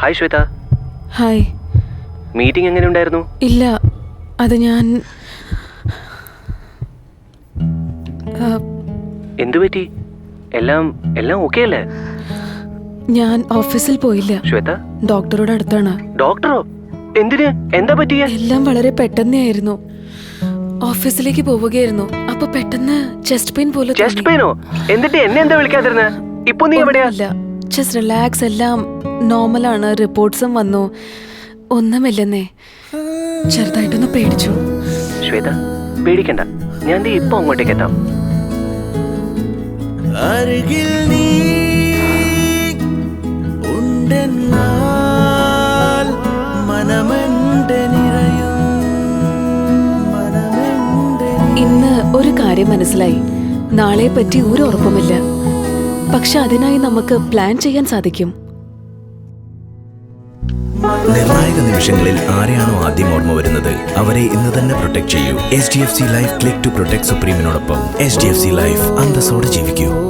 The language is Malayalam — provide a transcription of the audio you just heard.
ഹായ് ശ്വേത. ഹായ് മീറ്റിംഗ് എങ്ങനെ ഉണ്ടായിരുന്നു? ഇല്ല. അത് ഞാൻ എന്തുപറ്റി എന്തു പറ്റി? എല്ലാം എല്ലാം ഓക്കെ അല്ലേ? ഞാൻ ഓഫീസിൽ പോയില്ല. ശ്വേത? ഡോക്ടറോട് അടുത്താണ്. ഡോക്ടറോ? എന്തിന്? എന്താ പറ്റിയ? എല്ലാം വളരെ പെട്ടെന്നായിരുന്നു. ഓഫീസിലേക്ക് പോവുകയായിരുന്നു. അപ്പൊ പെട്ടെന്ന് ചെസ്റ്റ് പെയിൻ പോലെ ചെസ്റ്റ് പെയിനോ എന്നിട്ട് എന്നെ എന്താ വിളിക്കാതിരുന്നേ? ഇപ്പൊ നീ എവിടെയാ? ജസ്റ്റ് റിലാക്സ് എല്ലാം നോർമലാണ് റിപ്പോർട്ട്സും വന്നു. ഒന്നുമില്ലെന്നേ. ചെറുതായിട്ടൊന്ന് പേടിച്ചു. ശ്വേത പേടിക്കണ്ട. ഞാൻ ഇപ്പൊ അങ്ങോട്ടേക്ക് എത്താം. അരികിൽ നീ ഉണ്ടെന്നാൽ മനമെന്റെ നിറയും ഇന്ന് ഒരു കാര്യം മനസ്സിലായി. നാളെ പറ്റി ഒരു ഉറപ്പുമില്ല. പക്ഷെ അതിനായി നമുക്ക് പ്ലാൻ ചെയ്യാൻ സാധിക്കും. നിർണായക നിമിഷങ്ങളിൽ ആരെയാണോ ആദ്യം ഓർമ്മ വരുന്നത് അവരെ ഇന്ന് തന്നെ പ്രൊട്ടക്ട് ചെയ്യൂ. H D F C life click to protect സുപ്രീമിനോടൊപ്പം H D F C life അന്തസ്സോടെ ജീവിക്കൂ.